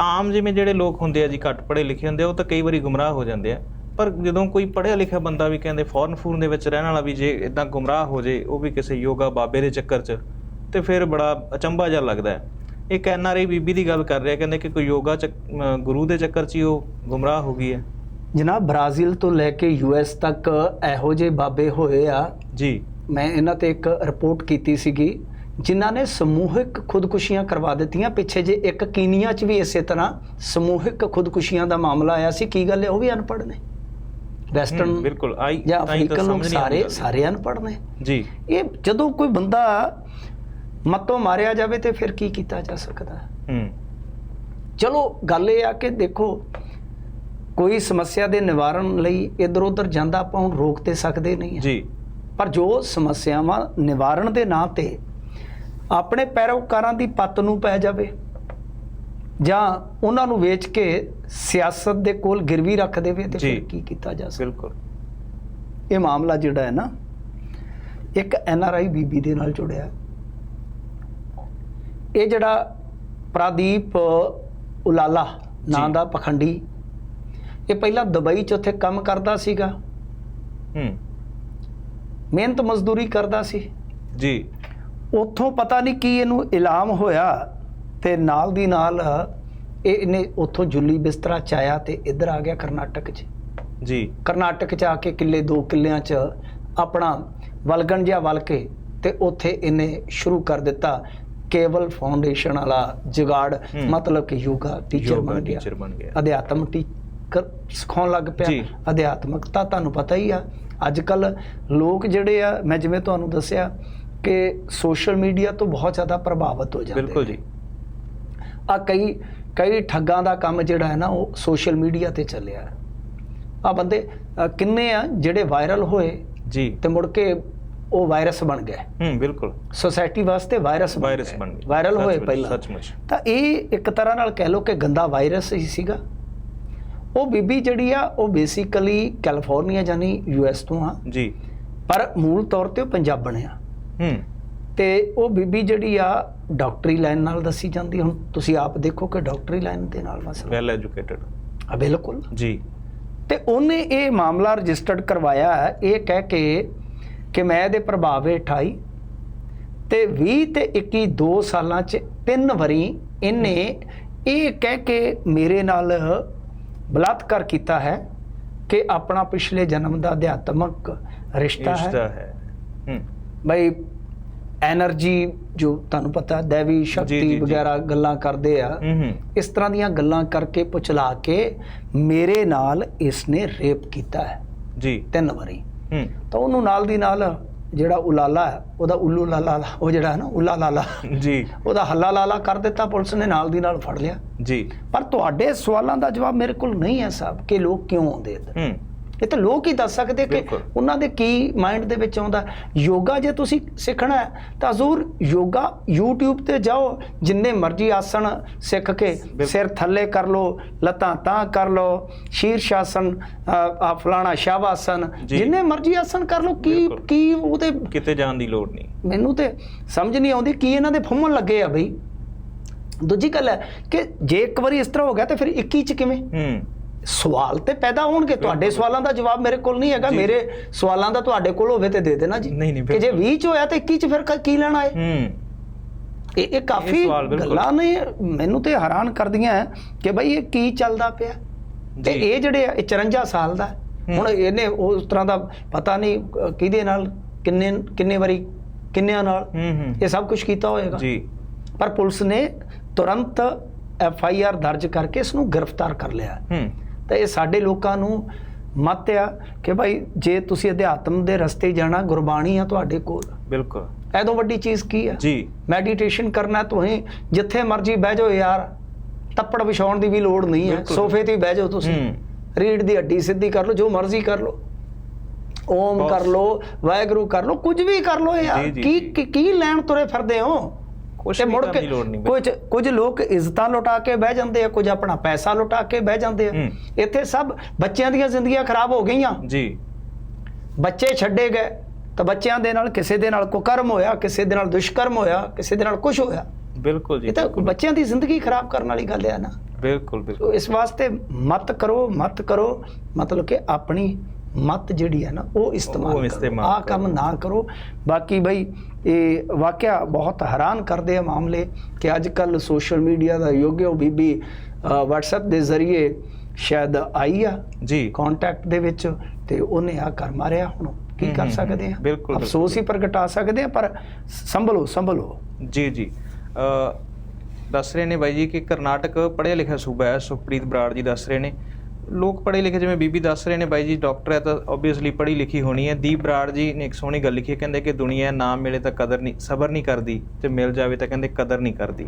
ਆਮ ਜਿਵੇਂ ਜਿਹੜੇ ਲੋਕ ਹੁੰਦੇ ਆ ਜੀ ਘੱਟ ਪੜ੍ਹੇ ਲਿਖੇ ਹੁੰਦੇ ਆ ਉਹ ਤਾਂ ਕਈ ਵਾਰੀ ਗੁੰਮਰਾਹ ਹੋ ਜਾਂਦੇ ਆ। ਪਰ ਜਦੋਂ ਕੋਈ ਪੜ੍ਹਿਆ ਲਿਖਿਆ ਬੰਦਾ ਵੀ ਕਹਿੰਦੇ ਫੋਰਨ ਫੂਰਨ ਦੇ ਵਿੱਚ ਰਹਿਣ ਵਾਲਾ ਵੀ ਜੇ ਇਦਾਂ ਗੁੰਮਰਾਹ ਹੋ ਜੇ ਉਹ ਵੀ ਕਿਸੇ ਯੋਗਾ ਬਾਬੇ ਦੇ ਚੱਕਰ 'ਚ ਤੇ ਫਿਰ ਬੜਾ ਅਚੰਭਾ ਜਿਹਾ ਲੱਗਦਾ ਹੈ। ਇੱਕ ਐਨਆਰਆਈ ਬੀਬੀ ਦੀ ਗੱਲ ਕਰ ਰਿਹਾ ਕਹਿੰਦੇ ਕਿ ਕੋਈ ਯੋਗਾ ਗੁਰੂ ਦੇ ਚੱਕਰ 'ਚ ਹੀ ਉਹ ਗੁੰਮਰਾਹ ਹੋ ਗਈ ਹੈ। ਜਨਾਬ ਬ੍ਰਾਜ਼ੀਲ ਤੋਂ ਲੈ ਕੇ ਯੂਐਸ ਤੱਕ ਇਹੋ ਜਿਹੇ ਬਾਬੇ ਹੋਏ ਆ। ਜੀ। ਮੈਂ ਇਹਨਾਂ ਤੇ ਇੱਕ ਰਿਪੋਰਟ ਕੀਤੀ ਸੀਗੀ। ਜਿਨ੍ਹਾਂ ਨੇ ਸਮੂਹਿਕ ਖੁਦਕੁਸ਼ੀਆਂ ਕਰਵਾ ਦਿੱਤੀਆਂ। ਪਿੱਛੇ ਜੇ ਇੱਕ ਕੀਨੀਆ 'ਚ ਵੀ ਇਸੇ ਤਰ੍ਹਾਂ ਸਮੂਹਿਕ ਖੁਦਕੁਸ਼ੀਆਂ ਦਾ ਮਾਮਲਾ ਆਇਆ ਸੀ ਕੀ ਗੱਲ ਹੈ? ਉਹ ਵੀ ਅਨਪੜ੍ਹ ਨੇ। ਵੈਸਟਰਨ ਬਿਲਕੁਲ। ਆਈ ਜਾਂ ਅਫਰੀਕਨ ਲੋਕ ਸਾਰੇ। ਸਾਰੇ ਅਨਪੜ੍ਹ ਨੇ। ਜੀ। ਇਹ ਜਦੋਂ ਕੋਈ ਬੰਦਾ ਮਤੋਂ ਮਾਰਿਆ ਜਾਵੇ ਤੇ ਫਿਰ ਕੀ ਕੀਤਾ ਜਾ ਸਕਦਾ? ਹੈ? ਚਲੋ ਗੱਲ ਇਹ ਆ ਕਿ ਦੇਖੋ ਕੋਈ ਸਮੱਸਿਆ ਦੇ ਨਿਵਾਰਨ ਲਈ ਇਧਰ ਉਧਰ ਜਾਂਦਾ ਆਪਾਂ ਹੁਣ ਰੋਕ ਤੇ ਸਕਦੇ ਨਹੀਂ ਜੀ। ਪਰ ਜੋ ਸਮੱਸਿਆਵਾਂ ਨਿਵਾਰਨ ਦੇ ਨਾਂ ਤੇ ਆਪਣੇ ਪੈਰੋਕਾਰਾਂ ਦੀ ਪੱਤ ਨੂੰ ਪੈ ਜਾਵੇ ਜਾਂ ਉਹਨਾਂ ਨੂੰ ਵੇਚ ਕੇ ਸਿਆਸਤ ਦੇ ਕੋਲ ਗਿਰਵੀ ਰੱਖ ਦੇਵੇ ਤੇ। ਫਿਰ ਕੀ ਕੀਤਾ ਜਾ ਸਕਦਾ ਬਿਲਕੁਲ ਇਹ ਮਾਮਲਾ ਜਿਹੜਾ ਹੈ ਨਾ ਇੱਕ ਐਨ ਆਰ ਆਈ ਬੀਬੀ ਦੇ ਨਾਲ ਜੁੜਿਆ। ਇਹ ਜਿਹੜਾ ਪ੍ਰਾਦੀਪ ਉਲਾਲਾ ਨਾਂ। ਦਾ ਪਖੰਡੀ ਇਹ ਪਹਿਲਾਂ ਦੁਬਈ 'ਚ ਉੱਥੇ ਕੰਮ ਕਰਦਾ ਸੀਗਾ ਹੂੰ ਮਿਹਨਤ ਮਜ਼ਦੂਰੀ ਕਰਦਾ ਸੀ ਜੀ ਉੱਥੋਂ ਪਤਾ ਨਹੀਂ ਕੀ ਇਹਨੂੰ ਇਲਾਮ ਹੋਇਆ ਤੇ ਨਾਲ ਦੀ ਨਾਲ ਇਹ ਇਹਨੇ ਉੱਥੋਂ ਜੁੱਲੀ ਬਿਸਤਰਾ ਚਾਇਆ ਤੇ ਇੱਧਰ ਆ ਗਿਆ ਕਰਨਾਟਕ 'ਚ। ਜੀ। ਕਰਨਾਟਕ 'ਚ ਆ ਕੇ ਕਿੱਲੇ ਦੋ ਕਿੱਲਿਆਂ 'ਚ ਆਪਣਾ ਵਲਗਣ ਜਿਹਾ ਵਲ ਕੇ ਤੇ ਉੱਥੇ ਇਹਨੇ ਸ਼ੁਰੂ ਕਰ ਦਿੱਤਾ ਕੇਵਲ ਫਾਊਂਡੇਸ਼ਨ ਵਾਲਾ ਜੁਗਾੜ। ਮਤਲਬ ਕਿ ਯੋਗਾ ਟੀਚਰ ਬਣ ਗਿਆ। ਅਧਿਆਤਮ ਟੀਚਰ ਸਿਖਾਉਣ ਲੱਗ ਪਿਆ। ਅਧਿਆਤਮਕਤਾ ਤੁਹਾਨੂੰ ਪਤਾ ਹੀ ਆ। ਅੱਜ ਕੱਲ ਲੋਕ ਜਿਹੜੇ ਆ ਮੈਂ ਜਿਵੇਂ ਤੁਹਾਨੂੰ ਦੱਸਿਆ ਕਿ ਸੋਸ਼ਲ ਮੀਡੀਆ ਤੋਂ ਬਹੁਤ ਜ਼ਿਆਦਾ ਪ੍ਰਭਾਵਿਤ ਹੋ ਜਾਂਦੇ ਬਿਲਕੁਲ ਜੀ। ਆ ਕਈ ਕਈ ਠੱਗਾਂ ਦਾ ਕੰਮ ਜਿਹੜਾ ਹੈ ਨਾ ਉਹ ਸੋਸ਼ਲ ਮੀਡੀਆ ਤੇ ਚੱਲਿਆ ਆ ਬੰਦੇ ਕਿੰਨੇ ਆ ਜਿਹੜੇ ਵਾਇਰਲ ਹੋਏ ਜੀ। ਤੇ ਮੁੜ ਕੇ ਉਹ ਵਾਇਰਸ ਬਣ ਗਏ। ਹੂੰ ਬਿਲਕੁਲ। ਸੋਸਾਇਟੀ ਵਾਸਤੇ ਵਾਇਰਸ ਵਾਇਰਸ ਬਣ ਗਏ। ਵਾਇਰਲ ਹੋਏ ਪਹਿਲਾਂ। ਸੱਚਮੁੱਚ। ਤਾਂ ਇਹ ਇੱਕ ਤਰ੍ਹਾਂ ਨਾਲ ਕਹਿ ਲਓ ਕਿ ਗੰਦਾ ਵਾਇਰਸ ਹੀ ਸੀਗਾ। ਉਹ ਬੀਬੀ ਜਿਹੜੀ ਆ ਉਹ ਬੇਸਿਕਲੀ ਕੈਲੀਫੋਰਨੀਆ ਜਾਨੀ ਯੂਐਸ ਤੋਂ ਆ। ਜੀ। ਪਰ ਮੂਲ ਤੌਰ ਤੇ ਉਹ ਪੰਜਾਬਣ ਆ। ਹੂੰ। ਤੇ ਉਹ ਬੀਬੀ ਜਿਹੜੀ ਆ ਡਾਕਟਰੀ ਲਾਈਨ ਨਾਲ ਦੱਸੀ ਜਾਂਦੀ ਹੁਣ। ਤੁਸੀਂ ਆਪ ਦੇਖੋ ਕਿ ਡਾਕਟਰੀ ਲਾਈਨ ਦੇ ਨਾਲ ਮਸਲਾ। ਵੈਲ ਐਜੂਕੇਟਡ ਆ ਬਿਲਕੁਲ। ਜੀ। ਤੇ ਉਹਨੇ ਇਹ ਮਾਮਲਾ ਰਜਿਸਟਰਡ ਕਰਵਾਇਆ ਹੈ। ਇਹ ਕਹਿ ਕੇ ਕਿ ਮੈਂ ਇਹਦੇ ਪ੍ਰਭਾਵ ਹੇਠ ਆਈ। ਤੇ 20 ਤੇ 21 ਦੋ ਸਾਲਾਂ ਚ ਤਿੰਨ ਵਾਰੀ ਇਹਨੇ ਇਹ ਕਹਿ ਕੇ ਮੇਰੇ ਨਾਲ ਬਲਾਤਕਾਰ ਕੀਤਾ ਹੈ ਕਿ ਆਪਣਾ ਪਿਛਲੇ ਜਨਮ ਦਾ ਅਧਿਆਤਮਕ ਰਿਸ਼ਤਾ ਹੈ। ਰਿਸ਼ਤਾ ਹੈ। ਹੂੰ। ਬਈ એનર્ਜੀ ਜੋ ਤੁਹਾਨੂੰ ਪਤਾ ਦੇਵੀ ਸ਼ਕਤੀ ਵਗੈਰਾ ਗੱਲਾਂ ਕਰਦੇ ਆ ਇਸ ਤਰ੍ਹਾਂ ਦੀਆਂ ਗੱਲਾਂ ਕਰਕੇ ਪੁਚਲਾ ਕੇ ਮੇਰੇ ਨਾਲ ਇਸਨੇ ਰੇਪ ਕੀਤਾ ਹੈ। ਜੀ। ਤਿੰਨ ਵਾਰੀ। ਤਾਂ ਉਹਨੂੰ ਨਾਲ ਦੀ ਨਾਲ ਜਿਹੜਾ ਉਲਾਲਾ ਹੈ ਉਹਦਾ ਉੱਲੂ ਲਾਲਾ ਉਹ ਜਿਹੜਾ ਹੈ ਨਾ ਉੱਲਾ ਲਾਲਾ। ਜੀ। ਉਹਦਾ ਹੱਲਾ ਲਾਲਾ ਕਰ ਦਿੱਤਾ ਪੁਲਿਸ ਨੇ ਨਾਲ ਦੀ ਨਾਲ ਫੜ ਲਿਆ। ਜੀ। ਪਰ ਤੁਹਾਡੇ ਸਵਾਲਾਂ ਦਾ ਜਵਾਬ ਮੇਰੇ ਕੋਲ ਨਹੀਂ ਹੈ ਸਾਹਿਬ ਕਿ ਲੋਕ ਕਿਉਂ ਆਉਂਦੇ ਇੱਧਰ? ਇਹ ਤਾਂ ਲੋਕ ਹੀ ਦੱਸ ਸਕਦੇ ਕਿ। ਉਹਨਾਂ ਦੇ ਕੀ ਮਾਈਂਡ ਦੇ ਵਿੱਚ ਆਉਂਦਾ ਯੋਗਾ ਜੇ ਤੁਸੀਂ ਸਿੱਖਣਾ ਹੈ ਤਾਂ ਜ਼ਰੂਰ ਯੋਗਾ YouTube ਤੇ ਜਾਓ ਜਿੰਨੇ ਮਰਜ਼ੀ ਆਸਣ ਸਿੱਖ ਕੇ ਸਿਰ ਥੱਲੇ ਕਰ ਲਓ ਲੱਤਾਂ ਤਾਂ ਕਰ ਲਓ ਸ਼ੀਰਸ਼ ਆਸਣ ਆ ਫਲਾਣਾ ਸ਼ਵ ਆਸਣ। ਜਿੰਨੇ ਮਰਜ਼ੀ ਆਸਣ ਕਰ ਲਓ ਕੀ। ਕੀ ਉਹਦੇ ਕਿਤੇ ਜਾਣ ਦੀ ਲੋੜ ਨਹੀਂ ਮੈਨੂੰ ਤੇ ਸਮਝ ਨਹੀਂ ਆਉਂਦੀ ਕੀ ਇਹਨਾਂ ਦੇ ਫੁੰਮਣ ਲੱਗੇ ਆ ਬਈ ਦੂਜੀ ਗੱਲ ਹੈ ਕਿ ਜੇ ਇੱਕ ਵਾਰੀ ਇਸ ਤਰ੍ਹਾਂ ਹੋ ਗਿਆ ਤਾਂ ਫਿਰ 21 ਚ ਕਿਵੇਂ ਹੂੰ ਸਵਾਲ ਤੇ ਪੈਦਾ ਹੋਣਗੇ। ਤੁਹਾਡੇ ਸਵਾਲਾਂ ਦਾ ਜਵਾਬ ਮੇਰੇ ਕੋਲ ਨਹੀਂ ਹੈਗਾ। ਮੇਰੇ ਸਵਾਲਾਂ ਦਾ ਤੁਹਾਡੇ ਕੋਲ ਹੋਵੇ ਤੇ ਦੇ ਦੇਣਾ ਜੀ। ਨਹੀਂ, ਨਹੀਂ, ਕਿ ਜੇ ਬਿਲਕੁਲ। 20 ਚ ਹੋਇਆ ਤੇ 21 ਚ ਫਿਰ ਕ- ਲੈਣਾ ਹੈ ਹੂੰ। ਇਹ ਇਹ ਕਾਫੀ। ਗੱਲਾਂ ਨੇ ਮੈਨੂੰ ਤੇ ਹੈਰਾਨ ਕਰਦੀਆਂ ਕਿ ਬਈ ਇਹ ਕੀ ਚੱਲਦਾ ਪਿਆ? ਤੇ ਇਹ ਜਿਹੜੇ ਆ, ਇਹ 54 ਸਾਲ ਦਾ। ਹੁਣ ਇਹਨੇ ਉਸ ਤਰ੍ਹਾਂ ਦਾ ਪਤਾ ਨਹੀਂ ਕਿਹਦੇ ਨਾਲ ਕਿੰਨੇ ਕਿੰਨੇ ਵਾਰੀ ਕਿੰਨਿਆਂ ਨਾਲ ਇਹ ਸਭ ਕੁਝ ਕੀਤਾ ਹੋਏਗਾ। ਜੀ। ਪਰ ਪੁਲਿਸ ਨੇ ਤੁਰੰਤ ਐਫ ਆਈ ਆਰ ਦਰਜ ਕਰਕੇ ਇਸ ਨੂੰ ਗ੍ਰਿਫਤਾਰ ਕਰ ਲਿਆ। ਹੂੰ। ਤਾਂ ਇਹ ਸਾਡੇ ਲੋਕਾਂ ਨੂੰ ਮੱਤ ਆ ਕਿ ਭਾਈ ਜੇ ਤੁਸੀਂ ਅਧਿਆਤਮ ਦੇ ਰਸਤੇ ਜਾਣਾ ਗੁਰਬਾਣੀ ਆ ਤੁਹਾਡੇ ਕੋਲ। ਬਿਲਕੁਲ। ਐਦੋਂ ਵੱਡੀ ਚੀਜ਼ ਕੀ ਆ? ਜੀ। ਮੈਡੀਟੇਸ਼ਨ ਕਰਨਾ ਤੁਸੀਂ ਜਿੱਥੇ ਮਰਜ਼ੀ ਬਹਿ ਜਾਓ ਯਾਰ। ਤੱਪੜ ਵਿਛਾਉਣ ਦੀ ਵੀ ਲੋੜ ਨਹੀਂ ਹੈ। ਸੋਫੇ ਤੇ ਬਹਿ ਜਾਓ ਤੁਸੀਂ। ਰੀੜ ਦੀ ਹੱਡੀ ਸਿੱਧੀ ਕਰ ਲਓ ਜੋ ਮਰਜ਼ੀ ਕਰ ਲਓ। ਓਮ ਕਰ ਲਓ ਵਾਹਿਗੁਰੂ ਕਰ ਲਓ ਕੁਝ ਵੀ ਕਰ ਲਓ ਯਾਰ। ਕੀ। ਕੀ- ਲੈਣ ਤੁਰੇ ਫਿਰਦੇ ਹੋ? ਤੇ ਮੁੜ ਕੇ ਦੀ ਲੋੜ ਨਹੀਂ ਕੁਝ ਕੁਝ ਲੋਕ ਇੱਜ਼ਤਾਂ ਲੁਟਾ ਕੇ ਬਹਿ ਜਾਂਦੇ ਆ ਕੁਝ ਆਪਣਾ ਪੈਸਾ ਲੁਟਾ ਕੇ ਬਹਿ ਜਾਂਦੇ ਆ। ਇੱਥੇ ਸਭ ਬੱਚਿਆਂ ਦੀਆਂ ਜ਼ਿੰਦਗੀਆਂ ਖਰਾਬ ਹੋ ਗਈਆਂ। ਜੀ। ਬੱਚੇ ਛੱਡੇ ਗਏ ਤਾਂ ਬੱਚਿਆਂ ਦੇ ਨਾਲ ਕਿਸੇ ਦੇ ਨਾਲ ਕੁਕਰਮ ਹੋਇਆ ਕਿਸੇ ਦੇ ਨਾਲ ਦੁਸ਼ਕਰਮ ਹੋਇਆ ਕਿਸੇ ਦੇ ਨਾਲ ਕੁਝ ਹੋਇਆ। ਬਿਲਕੁਲ ਜੀ ਇਹ ਤਾਂ ਬੱਚਿਆਂ ਦੀ ਜ਼ਿੰਦਗੀ ਖਰਾਬ ਕਰਨ ਵਾਲੀ ਗੱਲ ਹੈ ਨਾ। ਬਿਲਕੁਲ ਬਿਲਕੁਲ। ਇਸ ਵਾਸਤੇ ਮਤ ਕਰੋ ਮਤ ਕਰੋ ਮਤਲਬ ਕਿ ਆਪਣੀ ਮਤ ਜਿਹੜੀ ਹੈ ਨਾ ਉਹ ਇਸਤੇਮਾਲ ਕਰੋ। ਆ ਕੰਮ ਨਾ ਕਰੋ। ਬਾਕੀ ਬਈ ਇਹ ਵਾਕਿਆ ਬਹੁਤ ਹੈਰਾਨ ਕਰਦੇ ਆ ਮਾਮਲੇ ਕਿ ਅੱਜ ਕੱਲ ਸੋਸ਼ਲ ਮੀਡੀਆ ਦਾ ਯੁੱਗ ਹੈ ਉਹ ਬੀਬੀ WhatsApp ਦੇ ਜ਼ਰੀਏ ਸ਼ਾਇਦ ਆਈ ਆ ਜੀ। ਕੰਟੈਕਟ ਦੇ ਵਿੱਚ ਤੇ ਉਹਨੇ ਆ ਕਰ ਮਾਰਿਆ। ਹੁਣ ਕੀ ਕਰ ਸਕਦੇ ਆ? ਬਿਲਕੁਲ, ਅਫਸੋਸ ਹੀ ਪ੍ਰਗਟਾ ਸਕਦੇ ਆ ਪਰ ਸੰਭਲੋ ਸੰਭਲੋ। ਜੀ ਜੀ। ਦੱਸ ਰਹੇ ਨੇ ਬਾਈ ਜੀ ਕਿ ਕਰਨਾਟਕ ਪੜ੍ਹਿਆ ਲਿਖਿਆ ਸੂਬਾ ਹੈ ਸੁਖਪ੍ਰੀਤ ਬਰਾੜ ਜੀ ਦੱਸ ਰਹੇ ਨੇ। ਲੋਕ ਪੜ੍ਹੇ ਲਿਖੇ, ਜਿਵੇਂ ਬੀਬੀ ਦੱਸ ਰਹੇ ਨੇ, ਬਾਈ ਜੀ ਡਾਕਟਰ ਹੈ ਤਾਂ ਆਬਵੀਅਸਲੀ ਪੜ੍ਹੀ ਲਿਖੀ ਹੋਣੀ ਹੈ। ਦੀਪ ਬਰਾੜ ਜੀ ਨੇ ਇੱਕ ਸੋਹਣੀ ਗੱਲ ਲਿਖੀ ਹੈ, ਕਹਿੰਦੇ ਕਿ ਦੁਨੀਆ ਨਾ ਮਿਲੇ ਤਾਂ ਕਦਰ ਨਹੀਂ, ਸਬਰ ਨਹੀਂ ਕਰਦੀ, ਤੇ ਮਿਲ ਜਾਵੇ ਤਾਂ ਕਹਿੰਦੇ ਕਦਰ ਨਹੀਂ ਕਰਦੀ।